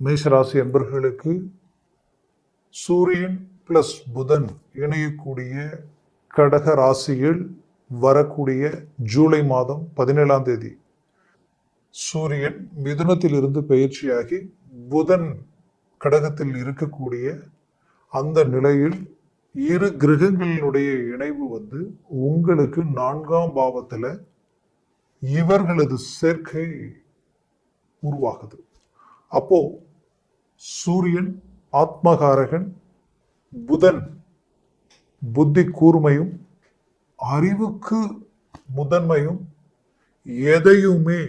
மேஷராசி என்பர்களுக்கு சூரியன் பிளஸ் புதன் இணையக்கூடிய கடக ராசியில் வரக்கூடிய ஜூலை மாதம் பதினேழாம் தேதி. சூரியன் மிதுனத்திலிருந்து பயிற்சியாகி புதன் கடகத்தில் இருக்கக்கூடிய அந்த நிலையில் இரு கிரகங்களினுடைய இணைவு வந்து உங்களுக்கு நான்காம் பாவத்தில் இவர்களது சேர்க்கை உருவாகுது. அப்போ சூரியன் ஆத்மகாரகன் புதன் புத்தி கூர்மையும் அறிவுக்கு முதன்மையும் எதையுமே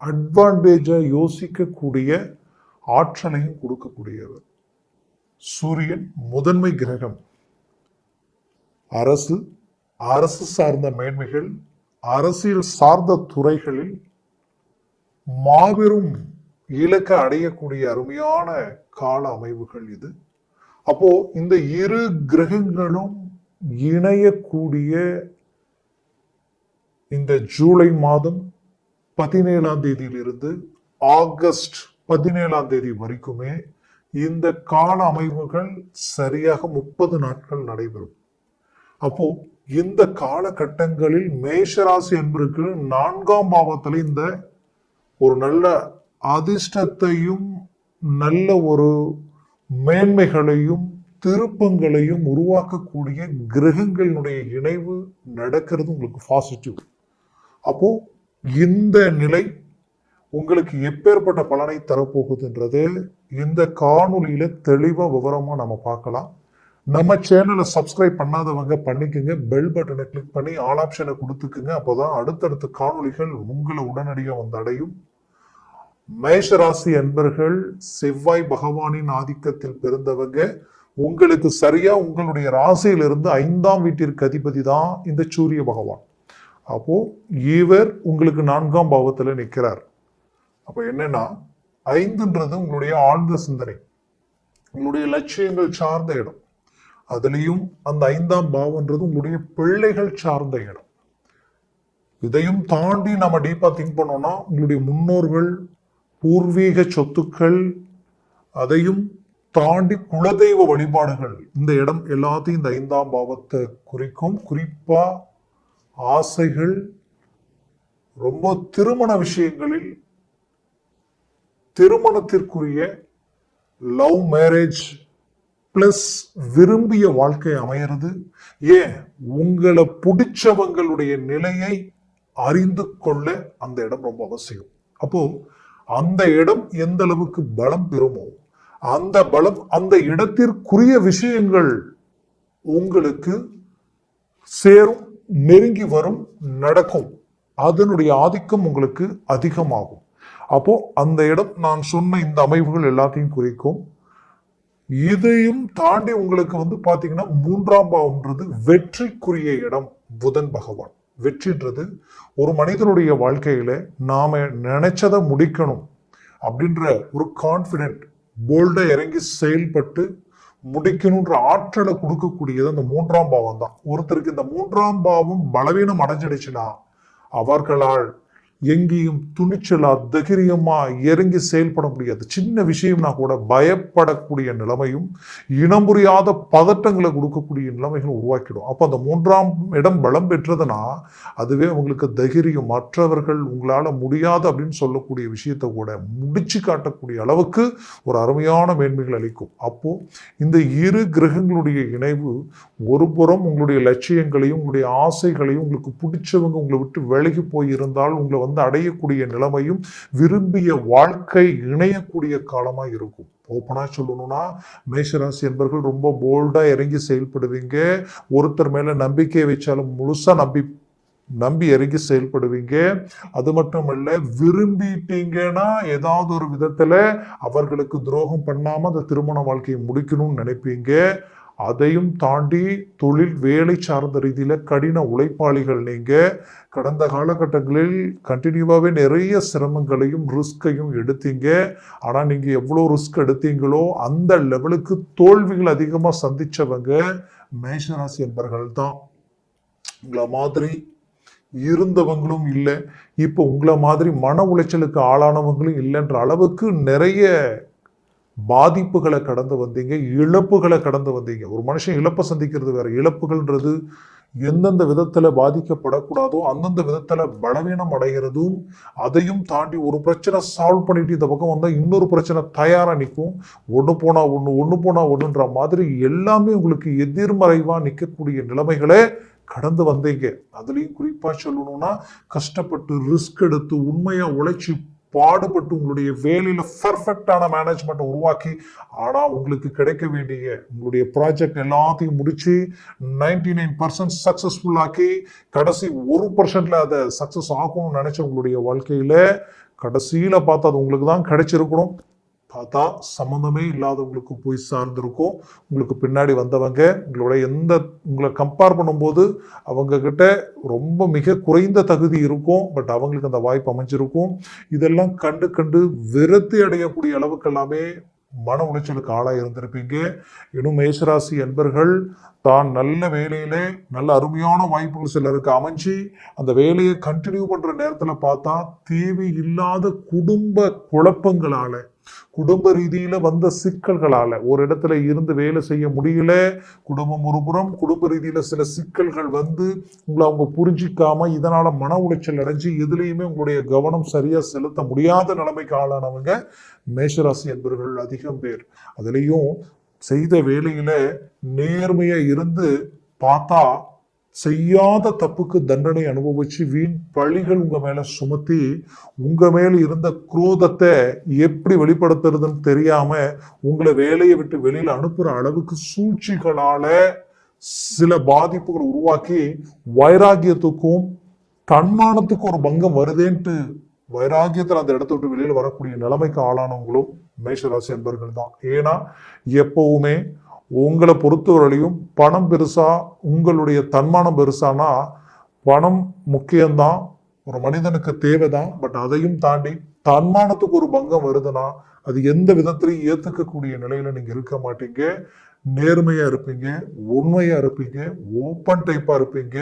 அட்வான்டேஜாக யோசிக்கக்கூடிய ஆற்றலையும் கொடுக்கக்கூடியவர். சூரியன் முதன்மை கிரகம். அரசு அரசு சார்ந்த மேன்மைகள் அரசியல் சார்ந்த துறைகளில் மாபெரும் இலக்க அடையக்கூடிய அருமையான கால அமைவுகள் இது. அப்போ இந்த இரு கிரகங்களும் இணையக்கூடிய இந்த ஜூலை மாதம் பதினேழாம் தேதியிலிருந்து ஆகஸ்ட் பதினேழாம் தேதி வரைக்குமே இந்த கால அமைவுகள் சரியாக முப்பது நாட்கள் நடைபெறும். அப்போ இந்த காலகட்டங்களில் மேஷராசி என்பருக்கு நான்காம் பாவத்தில் இந்த ஒரு நல்ல அதிர்ஷ்டத்தையும் நல்ல ஒரு மேன்மைகளையும் திருப்பங்களையும் உருவாக்கக்கூடிய கிரகங்களினுடைய இணைவு நடக்கிறது உங்களுக்கு பாசிட்டிவ் அப்போ இந்த நிலை உங்களுக்கு எப்பேற்பட்ட பலனை தரப்போகுதுன்றது இந்த காணொலியில தெளிவா விவரமா நம்ம பார்க்கலாம். நம்ம சேனலை சப்ஸ்கிரைப் பண்ணாதவங்க பண்ணிக்கோங்க. பெல் பட்டனை கிளிக் பண்ணி ஆல் ஆப்ஷனை கொடுத்துக்குங்க. அப்போதான் அடுத்தடுத்த காணொலிகள் உங்களை உடனடியாக வந்து அடையும். மேஷராசி அன்பர்கள் செவ்வாய் பகவானின் ஆதிக்கத்தில் பிறந்தவங்க. உங்களுக்கு சரியா உங்களுடைய ராசியிலிருந்து ஐந்தாம் வீட்டிற்கு அதிபதி தான் இந்த சூரிய பகவான். அப்போ இவர் உங்களுக்கு நான்காம் பாவத்தில் நிற்கிறார் அப்போ என்னன்னா ஐந்துன்றது உங்களுடைய ஆழ்ந்த சிந்தனை. உங்களுடைய லட்சியங்கள் சார்ந்த இடம். அதுலேயும் அந்த ஐந்தாம் பாவம்ன்றது உங்களுடைய பிள்ளைகள் சார்ந்த இடம். இதையும் தாண்டி நம்ம டீப்பாக திங்க் பண்ணோம்னா உங்களுடைய முன்னோர்கள் பூர்வீக சொத்துக்கள் அதையும் தாண்டி குலதெய்வ வழிபாடுகள். இந்த இடம் எல்லாத்தையும் இந்த ஐந்தாம் பாவத்தை குறிக்கும். குறிப்பா ஆசைகள் ரொம்ப திருமண விஷயங்களில் திருமணத்திற்குரிய லவ் மேரேஜ் பிளஸ் விரும்பிய வாழ்க்கை அமையிறது. ஏன்? உங்களை பிடிச்சவங்களுடைய நிலையை அறிந்து கொள்ள அந்த இடம் ரொம்ப அவசியம். அப்போ அந்த இடம் எந்த அளவுக்கு பலம் பெறுமோ அந்த பலம் அந்த இடத்திற்குரிய விஷயங்கள் உங்களுக்கு சேரும் நெருங்கி வரும் நடக்கும். அதனுடைய ஆதிக்கம் உங்களுக்கு அதிகமாகும். அப்போ அந்த இடம் நான் சொன்ன இந்த அமைவுகள் எல்லாத்தையும் குறிக்கும். இதையும் தாண்டி உங்களுக்கு வந்து பாத்தீங்கன்னா மூன்றாம் பாவம்ன்றது வெற்றிக்குரிய இடம் புதன் பகவான். வெற்றின்றது ஒரு மனிதனுடைய வாழ்க்கையில் நாம் நினைச்சதை முடிக்கணும் அப்படின்ற ஒரு கான்ஃபிடென்ட் போல்டை இறங்கி செயல்பட்டு முடிக்கணுன்ற ஆற்றலை கொடுக்கக்கூடியது அந்த மூன்றாம் பாவம் தான் ஒருத்தருக்கு இந்த மூன்றாம் பாவம் பலவீனம் அடைஞ்சிடுச்சுன்னா அவர்களால் எங்கேயும் துணிச்சலா தைரியமா இறங்கி செயல்பட முடியாது. சின்ன விஷயம்னா கூட பயப்படக்கூடிய நிலைமையும் இனம் புரியாத பதட்டங்களை கொடுக்கக்கூடிய நிலைமைகள் உருவாக்கிடும். அப்போ அந்த மூன்றாம் இடம் பலம் பெற்றதுன்னா அதுவே உங்களுக்கு தைரியம் மற்றவர்கள் உங்களால் முடியாது அப்படின்னு சொல்லக்கூடிய விஷயத்தை கூட முடிச்சு காட்டக்கூடிய அளவுக்கு ஒரு அருமையான மேன்மைகள் அளிக்கும். அப்போ இந்த இரு கிரகங்களுடைய இணைவு ஒருபுறம் உங்களுடைய லட்சியங்களையும் உங்களுடைய ஆசைகளையும் உங்களுக்கு பிடிச்சவங்க உங்களை விட்டு விலகி போய் இருந்தால் உங்களை வந்து அடையக்கூடிய நிலைமையும் விரும்பிய வாழ்க்கை இணையக்கூடிய காலமாக இருக்கும். ஓப்பனாக சொல்லணும்னா மேஷராசி என்பர்கள் ரொம்ப போல்டாக இறங்கி செயல்படுவீங்க. ஒருத்தர் மேலே நம்பிக்கை வச்சாலும் முழுசாக நம்பி நம்பி இறங்கி செயல்படுவீங்க. அது மட்டும் இல்லை விரும்பிட்டீங்கன்னா ஏதாவது ஒரு விதத்தில் அவர்களுக்கு துரோகம் பண்ணாமல் அந்த திருமண வாழ்க்கையை முடிக்கணும்னு நினைப்பீங்க. அதையும் தாண்டி தொழில் வேலை சார்ந்த ரீதியில் கடின உழைப்பாளிகள் நீங்கள் கடந்த காலகட்டங்களில் கண்டினியூவாகவே நிறைய சிரமங்களையும் ரிஸ்கையும் எடுத்தீங்க. ஆனால் நீங்கள் எவ்வளோ ரிஸ்க் எடுத்தீங்களோ அந்த லெவலுக்கு தோல்விகள் அதிகமாக சந்தித்தவங்க மேஷராசி என்பர்கள் தான் உங்களை மாதிரி இருந்தவங்களும் இல்லை. இப்போ உங்களை மாதிரி மன உளைச்சலுக்கு ஆளானவங்களும் இல்லைன்ற அளவுக்கு நிறைய பாதிப்புகளை கடந்து வந்தீங்க இழப்புகளை கடந்து வந்தீங்க. ஒரு மனுஷன் இழப்பை சந்திக்கிறது வேற. இழப்புகள்ன்றது எந்தெந்த விதத்தில் பாதிக்கப்படக்கூடாதோ அந்தந்த விதத்தில் பலவீனம் அடைகிறதும் அதையும் தாண்டி ஒரு பிரச்சனை சால்வ் பண்ணிட்டு இந்த பக்கம் வந்தால் இன்னொரு பிரச்சனை தயாராக நிற்கும் ஒன்று போனால் ஒன்று ஒன்று போனால் ஒன்றுன்ற மாதிரி எல்லாமே உங்களுக்கு எதிர்மறைவாக நிற்கக்கூடிய நிலைமைகளே கடந்து வந்தீங்க. அதுலேயும் குறிப்பாக சொல்லணும்னா கஷ்டப்பட்டு ரிஸ்க் எடுத்து உண்மையாக உழைச்சி பாடுபட்டு உங்களுடைய வேலையில பர்ஃபெக்டான மேனேஜ்மெண்ட்டை உருவாக்கி ஆனா உங்களுக்கு கிடைக்க வேண்டிய உங்களுடைய ப்ராஜெக்ட் எல்லாத்தையும் முடிச்சு நைன்டி நைன் பர்சன்ட் சக்சஸ்ஃபுல் ஆக்கி கடைசி ஒரு பர்சன்ட்ல அதை சக்சஸ் ஆகணும்னு நினைச்ச உங்களுடைய வாழ்க்கையில கடைசியில பார்த்து அது உங்களுக்கு தான் கிடைச்சிருக்கணும். பார்த்தா சம்மந்தமே இல்லாதவங்களுக்கு போய் சார்ந்திருக்கும். உங்களுக்கு பின்னாடி வந்தவங்க உங்களோட எந்த உங்களை கம்பேர் பண்ணும்போது அவங்கக்கிட்ட ரொம்ப மிக குறைந்த தகுதி இருக்கும். பட் அவங்களுக்கு அந்த வாய்ப்பு அமைஞ்சிருக்கும். இதெல்லாம் கண்டு கண்டு விரக்தி அடையக்கூடிய அளவுக்கு எல்லாமே மன உளைச்சலுக்கு ஆளாக இருந்திருப்பீங்க. இன்னும் மேஷராசி என்பர்கள் தான் நல்ல வேலையிலே நல்ல அருமையான வாய்ப்புகள் சிலருக்கு அமைஞ்சு அந்த வேலையை கண்டினியூ பண்ணுற நேரத்தில் பார்த்தா தேவையில்லாத குடும்ப குழப்பங்களால் குடும்ப ரீதியில் வந்த சிக்கல்களால் ஒரு இடத்துல இருந்து வேலை செய்ய முடியல குடும்பம் ஒரு புறம் குடும்ப ரீதியில் சில சிக்கல்கள் வந்து உங்களை அவங்க புரிஞ்சிக்காமல் இதனால் மன உளைச்சல் அடைஞ்சு எதுலேயுமே உங்களுடைய கவனம் சரியாக செலுத்த முடியாத நிலைமைக்கு ஆளானவங்க மேஷராசி என்பவர்கள் அதிகம் பேர். அதுலேயும் செய்த வேலையில் நேர்மையாக இருந்து பார்த்தா செய்யாத தப்புக்கு தண்டனை அனுபவிச்சு வீண் பழிகள் உங்க மேல சுமத்தி உங்க மேல இருந்த குரோதத்தை எப்படி வெளிப்படுத்துறதுன்னு தெரியாம உங்களை வேலையை விட்டு வெளியில அனுப்புற அளவுக்கு சூழ்ச்சிகளால சில பாதிப்புகளை உருவாக்கி வைராகியத்துக்கும் தன்மானத்துக்கும் ஒரு பங்கம் வருதேன்ட்டு வைராகியத்தில் அந்த இடத்த விட்டு வெளியில் வரக்கூடிய நிலைமைக்கு ஆளானவங்களும் மேஷராசி என்பர்கள் தான் ஏன்னா எப்பவுமே உங்களை பொறுத்தவரையிலையும் பணம் பெருசா உங்களுடைய தன்மானம் பெருசானா பணம் முக்கியம்தான் ஒரு மனிதனுக்கு தேவைதான் பட் அதையும் தாண்டி தன்மானத்துக்கு ஒரு பங்கம் வருதுன்னா அது எந்த விதத்திலையும் ஏற்றுக்கக்கூடிய நிலையில நீங்க இருக்க மாட்டீங்க. நேர்மையா இருப்பீங்க உண்மையா இருப்பீங்க ஓப்பன் டைப்பா இருப்பீங்க.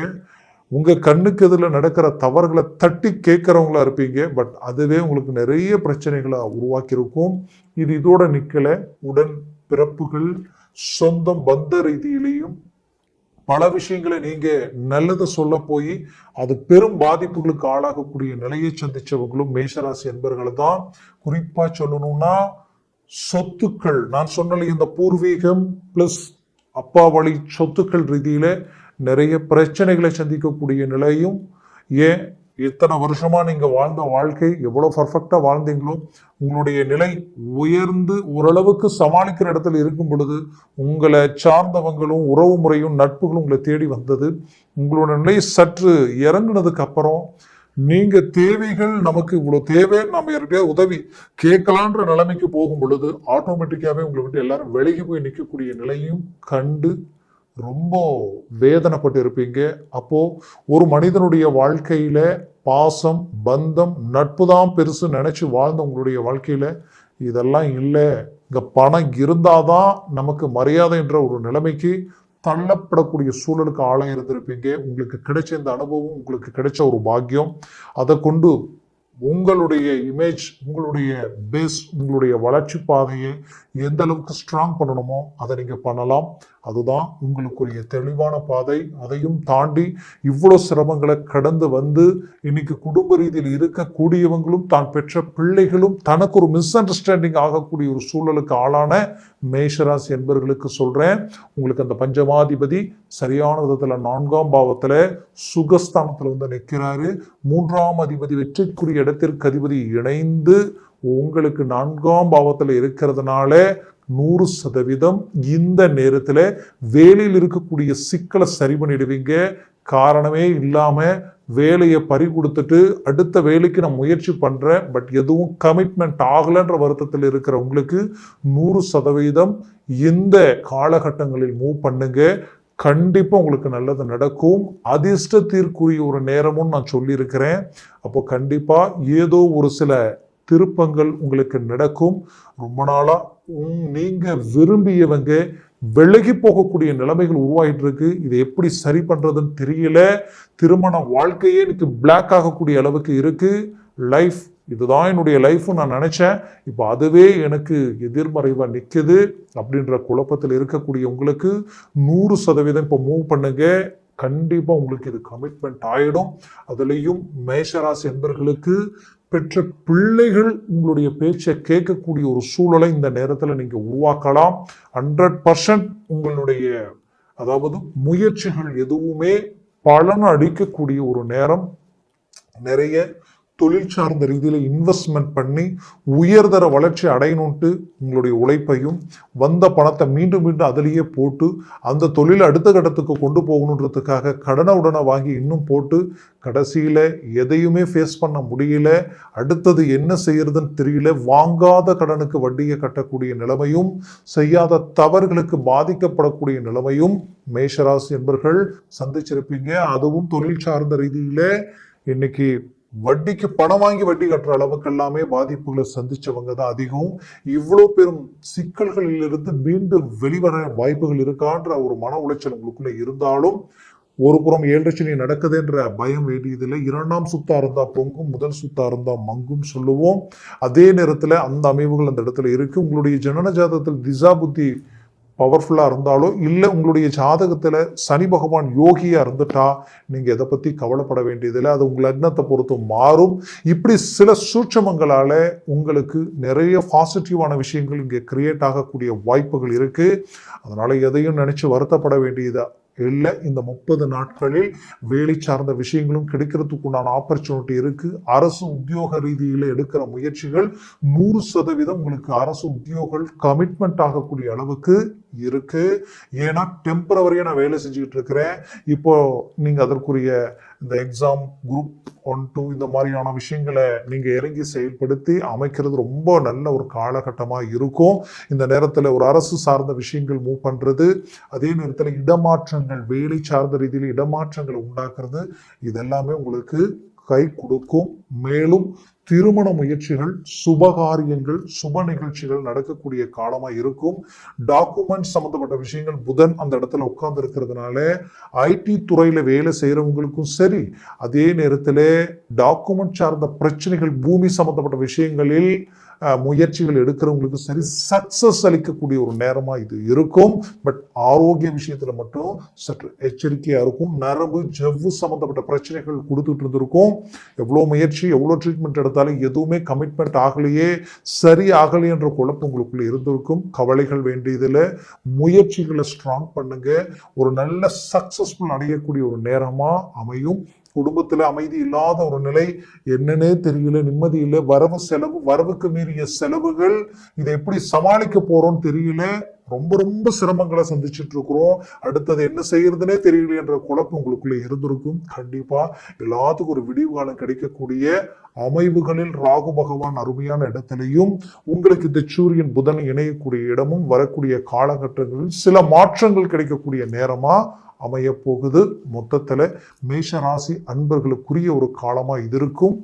உங்க கண்ணுக்கு எதிரில் நடக்கிற தவறுகளை தட்டி கேட்கறவங்களா இருப்பீங்க பட் அதுவே உங்களுக்கு நிறைய பிரச்சனைகளை உருவாக்கியிருக்கும். இது இதோட நிக்கல. உடன் பிறப்புகள் சொந்தம் பந்த ரீதியிலையும் பல விஷயங்களை நீங்க நல்லதை சொல்ல போய் அது பெரும் பாதிப்புகளுக்கு ஆளாகக்கூடிய நிலையை சந்திச்சவங்களும் மேஷராசி என்பர்கள் தான். குறிப்பா சொல்லணும்னா சொத்துக்கள் நான் சொன்னல இந்த பூர்வீகம் பிளஸ் அப்பா வழி சொத்துக்கள் ரீதியில நிறைய பிரச்சனைகளை சந்திக்கக்கூடிய நிலையும் ஏன் இத்தனை வருஷமா நீங்க வாழ்ந்த வாழ்க்கை எவ்வளவு பர்ஃபெக்டா வாழ்ந்தீங்களோ உங்களுடைய நிலை உயர்ந்து ஓரளவுக்கு சமாளிக்கிற இடத்துல இருக்கும் பொழுது உங்களை சார்ந்தவங்களும் உறவு முறையும் நட்புகளும் உங்களை தேடி வந்தது. உங்களோட நிலை சற்று இறங்கினதுக்கு அப்புறம் நீங்க தேவைகள் நமக்கு இவ்வளவு தேவை நம்ம யாருக்கே உதவி கேட்கலான்ற நிலைமைக்கு போகும் பொழுது ஆட்டோமேட்டிக்காவே உங்களை விட்டு எல்லாரும் விலகி போய் நிற்கக்கூடிய நிலையும் கண்டு ரொம்ப வேதனைப்பட்டு இருப்பீங்க. அப்போது ஒரு மனிதனுடைய வாழ்க்கையில் பாசம் பந்தம் நட்பு தான் பெருசு நினச்சி வாழ்ந்த உங்களுடைய வாழ்க்கையில். இதெல்லாம் இல்லை. இங்கே பணம் இருந்தால் தான் நமக்கு மரியாதை என்ற ஒரு நிலைமைக்கு தள்ளப்படக்கூடிய சூழலுக்கு ஆளாக இருந்திருப்பீங்க உங்களுக்கு கிடைச்ச இந்த அனுபவம் உங்களுக்கு கிடைச்ச ஒரு பாக்கியம். அதை கொண்டு உங்களுடைய இமேஜ் உங்களுடைய பேஸ் உங்களுடைய வளர்ச்சி பாதையை எந்த அளவுக்கு ஸ்ட்ராங் பண்ணணுமோ அதை நீங்கள் பண்ணலாம். அதுதான் உங்களுக்குரிய தெளிவான பாதை. அதையும் தாண்டி இவ்வளோ சிரமங்களை கடந்து வந்து இன்னைக்கு குடும்ப ரீதியில் இருக்கக்கூடியவங்களும் தான் பெற்ற பிள்ளைகளும் தனக்கு ஒரு மிஸ் அண்டர்ஸ்டாண்டிங் ஆகக்கூடிய ஒரு சூழலுக்கு ஆளான மேஷராசி என்பவர்களுக்கு சொல்கிறேன் உங்களுக்கு அந்த பஞ்சமாதிபதி சரியான விதத்தில் நான்காம் பாவத்தில் சுகஸ்தானத்தில் வந்து நிற்கிறாரு மூன்றாம் அதிபதி வெற்றிக்குரிய இடத்திற்கு அதிபதி இணைந்து உங்களுக்கு நான்காம் பாவத்தில் இருக்கிறதுனால நூறு சதவீதம் இந்த நேரத்தில் வேலையில் இருக்கக்கூடிய சிக்கலை சரி பண்ணிடுவீங்க. காரணமே இல்லாமல் வேலையை பறி கொடுத்துட்டு அடுத்த வேலைக்கு நான் முயற்சி பண்ணுறேன் பட் எதுவும் கமிட்மெண்ட் ஆகலைன்ற வருத்தத்தில் இருக்கிறவங்களுக்கு நூறு சதவீதம் இந்த காலகட்டங்களில் மூவ் பண்ணுங்கள் கண்டிப்பாக உங்களுக்கு நல்லது நடக்கும். அதிர்ஷ்டத்திற்குரிய ஒரு நேரமும் நான் சொல்லியிருக்கிறேன். அப்போ கண்டிப்பாக ஏதோ ஒரு சில திருப்பங்கள் உங்களுக்கு நடக்கும். ரொம்ப நாளாக உங் நீங்கள் விரும்பியவங்க விலகி போகக்கூடிய நிலைமைகள் உருவாகிட்டு இருக்கு இதை எப்படி சரி பண்ணுறதுன்னு தெரியல. திருமண வாழ்க்கையே எனக்கு பிளாக் ஆகக்கூடிய அளவுக்கு இருக்குது லைஃப் இதுதான் என்னுடைய லைஃப் நான் நினச்சேன். இப்போ அதுவே எனக்கு எதிர்மறைவாக நிற்குது அப்படின்ற குழப்பத்தில் இருக்கக்கூடிய உங்களுக்கு நூறு சதவீதம் இப்போ மூவ் பண்ணுங்க. கண்டிப்பாக உங்களுக்கு இது கமிட்மெண்ட் ஆகிடும் அதுலேயும் மேஷராசி என்பர்களுக்கு பெற்ற பிள்ளைகள் உங்களுடைய பேச்சை கேட்கக்கூடிய ஒரு சூழலை இந்த நேரத்தில் நீங்கள் உருவாக்கலாம். ஹண்ட்ரட் பர்சன்ட் உங்களுடைய அதாவது முயற்சிகள் எதுவுமே பலன் அடிக்கக்கூடிய ஒரு நேரம். நிறைய தொழில் சார்ந்த ரீதியில் இன்வெஸ்ட்மெண்ட் பண்ணி உயர்தர வளர்ச்சி அடையணுன்ட்டு உங்களுடைய உழைப்பையும் வந்த பணத்தை மீண்டும் மீண்டும் அதிலேயே போட்டு அந்த தொழிலை அடுத்த கட்டத்துக்கு கொண்டு போகணுன்றதுக்காக கடனை உடனே வாங்கி இன்னும் போட்டு கடைசியில் எதையுமே ஃபேஸ் பண்ண முடியல. அடுத்தது என்ன செய்யறதுன்னு தெரியல. வாங்காத கடனுக்கு வட்டியை கட்டக்கூடிய நிலைமையும் செய்யாத தவறுகளுக்கு பாதிக்கப்படக்கூடிய நிலைமையும் மேஷராசி என்பர்கள் சந்திச்சிருப்பீங்க. அதுவும் தொழில் சார்ந்த ரீதியில் இன்னைக்கு வட்டிக்கு பணம் வாங்கி வட்டி கட்டுற அளவுக்கு எல்லாமே பாதிப்புகளை சந்திச்சவங்க தான் அதிகம். இவ்வளோ பெரும் சிக்கல்களில் இருந்து மீண்டும் வெளிவர வாய்ப்புகள் இருக்கான்ற ஒரு மன உளைச்சல் உங்களுக்குள்ள இருந்தாலும் ஒரு புறம் ஏழரை சனி நடக்குதுன்ற பயம் வேண்டியதில்லை. இரண்டாம் சுத்தா இருந்தா பொங்கும் முதல் சுத்தா இருந்தா மங்கும் சொல்லுவோம். அதே நேரத்துல அந்த அமைவுகள் அந்த இடத்துல இருக்கு. உங்களுடைய ஜனன ஜாதகத்தில் திசா புத்தி பவர்ஃபுல்லாக இருந்தாலோ இல்லை உங்களுடைய ஜாதகத்தில் சனி பகவான் யோகியாக இருந்துட்டா நீங்கள் எதை பற்றி கவலைப்பட வேண்டியதில்லை. அது உங்கள் லக்னத்தை பொறுத்து மாறும். இப்படி சில சூட்சமங்களால் உங்களுக்கு நிறைய பாசிட்டிவான விஷயங்கள் இங்கே கிரியேட் ஆகக்கூடிய வாய்ப்புகள் இருக்குது அதனால் எதையும் நினச்சி வருத்தப்பட வேண்டியதாக இல்லை. இந்த முப்பது நாட்களில் வேலை சார்ந்த விஷயங்களும் கிடைக்கிறதுக்கு உண்டான ஆப்பர்ச்சுனிட்டி இருக்கு. அரசு உத்தியோக ரீதியில் எடுக்கிற முயற்சிகள் நூறு சதவீதம் உங்களுக்கு அரசு உத்தியோகம் கமிட்மெண்ட் ஆகக்கூடிய அளவுக்கு இருக்கு. ஏன்னா டெம்பரவரியா நான் வேலை செஞ்சுக்கிட்டு இருக்கிறேன். இப்போ நீங்க அதற்குரிய இந்த எக்ஸாம் குரூப் ஒன் டூ இந்த மாதிரியான விஷயங்களை நீங்கள் இறங்கி செயல்படுத்தி அமைக்கிறது ரொம்ப நல்ல ஒரு காலகட்டமாக இருக்கும். இந்த நேரத்தில் ஒரு அரசு சார்ந்த விஷயங்கள் மூவ் பண்ணுறது அதே நேரத்தில் இடமாற்றங்கள் வேலை சார்ந்த ரீதியில் இடமாற்றங்களை உண்டாக்குறது இதெல்லாமே உங்களுக்கு கை கொடுக்கும். மேலும் திருமண முயற்சிகள் சுபகாரியங்கள் சுப நிகழ்ச்சிகள் நடக்கக்கூடிய காலமா இருக்கும். டாக்குமெண்ட் சம்பந்தப்பட்ட விஷயங்கள் புதன் அந்த இடத்துல உட்கார்ந்து இருக்கிறதுனால ஐடி துறையில வேலை செய்யறவங்களுக்கும் சரி அதே நேரத்தில் டாக்குமெண்ட் சார்ந்த பிரச்சனைகள் பூமி சம்பந்தப்பட்ட விஷயங்களில் முயற்சிகள் எடுக்கிறவங்களுக்கு சரி சக்சஸ் அளிக்கக்கூடிய ஒரு நேரமாக இது இருக்கும். பட் ஆரோக்கிய விஷயத்தில் மட்டும் சற்று எச்சரிக்கையாக இருக்கும். நரம்பு ஜவ்வு சம்மந்தப்பட்ட பிரச்சனைகள் கொடுத்துட்டு இருந்திருக்கும். எவ்வளோ முயற்சி எவ்வளோ ட்ரீட்மெண்ட் எடுத்தாலும் எதுவுமே கமிட்மெண்ட் ஆகலையே சரி ஆகலையே என்ற குழப்பம் உங்களுக்குள்ளே இருந்திருக்கும். கவலைகள் வேண்டியதில் முயற்சிகளை ஸ்ட்ராங் பண்ணுங்க. ஒரு நல்ல சக்ஸஸ்ஃபுல் அடையக்கூடிய ஒரு நேரமாக அமையும். குடும்பத்துல அமைதி இல்லாத ஒரு நிலை என்னன்னே தெரியல நிம்மதி இல்லை. வரவு செலவு வரவுக்கு மீறிய செலவுகள் இதை எப்படி சமாளிக்க போறோம்னு தெரியல. ரொம்ப ரொம்ப சிரமங்களை சந்திச்சுட்டு இருக்கிறோம். அடுத்தது என்ன செய்யறதுனே தெரியல என்ற குழப்பம் உங்களுக்குள்ள இருந்திருக்கும். கண்டிப்பா எல்லாத்துக்கும் ஒரு விடிவு காலம் கிடைக்கக்கூடிய அமைவுகளில் ராகு பகவான் அருமையான இடத்திலையும் உங்களுக்கு இந்த சூரியன் புதன் இணையக்கூடிய இடமும் வரக்கூடிய காலகட்டங்களில் சில மாற்றங்கள் கிடைக்கக்கூடிய நேரமா அமையப்போகுது. மொத்தத்தில் மேஷராசி அன்பர்களுக்குரிய ஒரு காலமாக இது இருக்கும்.